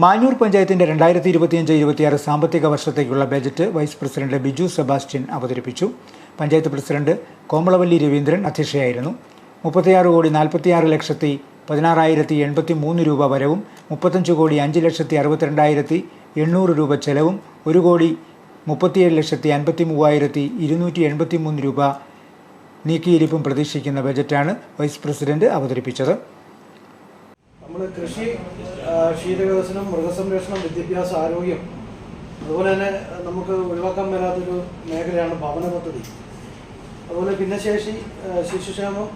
മാഞ്ഞൂർ പഞ്ചായത്തിന്റെ രണ്ടായിരത്തി ഇരുപത്തിയഞ്ച് ഇരുപത്തിയാറ് സാമ്പത്തിക വർഷത്തേക്കുള്ള budget vice president Biju Sebastian അവതരിപ്പിച്ചു. പഞ്ചായത്ത് പ്രസിഡന്റ് കോമളവല്ലി രവീന്ദ്രൻ അധ്യക്ഷയായിരുന്നു. മുപ്പത്തിയാറ് കോടി നാൽപ്പത്തിയാറ് ലക്ഷത്തി പതിനാറായിരത്തി എൺപത്തി മൂന്ന് രൂപ വരവും മുപ്പത്തഞ്ച് കോടി അഞ്ച് ലക്ഷത്തി അറുപത്തിരണ്ടായിരത്തി എണ്ണൂറ് രൂപ ചെലവും ഒരു കോടി മുപ്പത്തിയേഴ് ലക്ഷത്തി അൻപത്തി മൂവായിരത്തി ഇരുന്നൂറ്റി എൺപത്തി മൂന്ന് രൂപ നീക്കിയിരിപ്പും പ്രതീക്ഷിക്കുന്ന ബജറ്റാണ് വൈസ് പ്രസിഡന്റ് അവതരിപ്പിച്ചത്. നമ്മൾ കൃഷി ക്ഷീരവികസനം മൃഗസംരക്ഷണം വിദ്യാഭ്യാസം ആരോഗ്യം അതുപോലെ തന്നെ നമുക്ക് ഒഴിവാക്കാൻ മേലാത്തൊരു മേഖലയാണ് ഭവന പദ്ധതി. അതുപോലെ ഭിന്നശേഷി ശിശുക്ഷേമം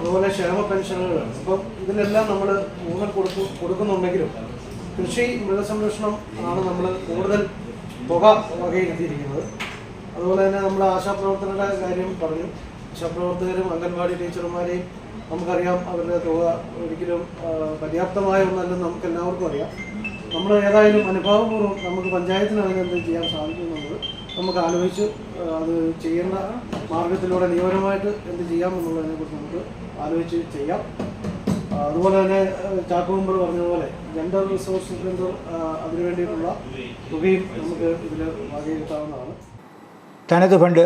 അതുപോലെ ക്ഷേമ പെൻഷനുകൾ. അപ്പം ഇതിലെല്ലാം നമ്മൾ ഊന്നൽ കൊടുത്തു കൊടുക്കുന്നുണ്ടെങ്കിലും കൃഷി മൃഗസംരക്ഷണം ആണ് നമ്മൾ കൂടുതൽ തുക വകയിരുത്തിയിരിക്കുന്നത്. അതുപോലെ തന്നെ നമ്മൾ ആശാപ്രവർത്തകരുടെ കാര്യം പറഞ്ഞു. ആശാപ്രവർത്തകരും അംഗൻവാടി ടീച്ചർമാരെയും നമുക്കറിയാം അവരുടെ തുക ഒരിക്കലും പര്യാപ്തമായ ഒന്നല്ലെന്ന് നമുക്ക് എല്ലാവർക്കും അറിയാം. നമ്മൾ ഏതായാലും അനുഭാവപൂർവം നമുക്ക് പഞ്ചായത്തിന് അതിനെന്ത് ചെയ്യാൻ സാധിക്കുമെന്നുള്ളത് നമുക്ക് ആലോചിച്ച് അത് ചെയ്യേണ്ട മാർഗത്തിലൂടെ നിയമപരമായിട്ട് എന്ത് ചെയ്യാം ചെയ്യാമെന്നുള്ളതിനെക്കുറിച്ച് നമുക്ക് ആലോചിച്ച് ചെയ്യാം. അതുപോലെ തന്നെ ചാക്കുമുമ്പ് ചാക്കോ പറഞ്ഞതുപോലെ ജെൻഡർ റിസോഴ്സ് സെന്റർ അതിനു വേണ്ടിയിട്ടുള്ള തുകയും നമുക്ക് ഇതിൽ വകയിരുത്താവുന്നതാണ് തനത് ഫണ്ട്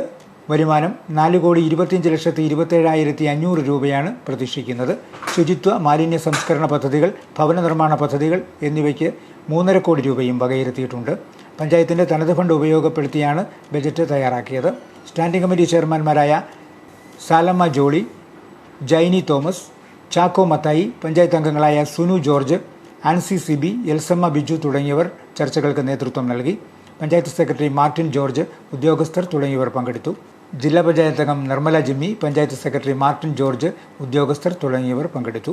വരുമാനം നാല് കോടി ഇരുപത്തിയഞ്ച് ലക്ഷത്തി ഇരുപത്തേഴായിരത്തി അഞ്ഞൂറ് രൂപയാണ് പ്രതീക്ഷിക്കുന്നത്. ശുചിത്വ മാലിന്യ സംസ്കരണ പദ്ധതികൾ ഭവന നിർമ്മാണ പദ്ധതികൾ എന്നിവയ്ക്ക് മൂന്നര കോടി രൂപയും വകയിരുത്തിയിട്ടുണ്ട്. പഞ്ചായത്തിന്റെ തനത് ഫണ്ട് ഉപയോഗപ്പെടുത്തിയാണ് ബജറ്റ് തയ്യാറാക്കിയത്. സ്റ്റാൻഡിംഗ് കമ്മിറ്റി ചെയർമാൻമാരായ സാലമ്മ ജോളി ജൈനി തോമസ് ചാക്കോ മത്തായി പഞ്ചായത്ത് അംഗങ്ങളായ സുനു ജോർജ് ആൻസി സിബി എൽസമ്മ ബിജു തുടങ്ങിയവർ ചർച്ചകൾക്ക് നേതൃത്വം നൽകി. പഞ്ചായത്ത് സെക്രട്ടറി മാർട്ടിൻ ജോർജ് ഉദ്യോഗസ്ഥർ തുടങ്ങിയവർ പങ്കെടുത്തു. ജില്ലാ പഞ്ചായത്ത് അംഗം നിർമ്മല ജിമ്മി പഞ്ചായത്ത് സെക്രട്ടറി മാർട്ടിൻ ജോർജ് ഉദ്യോഗസ്ഥർ തുടങ്ങിയവർ പങ്കെടുത്തു.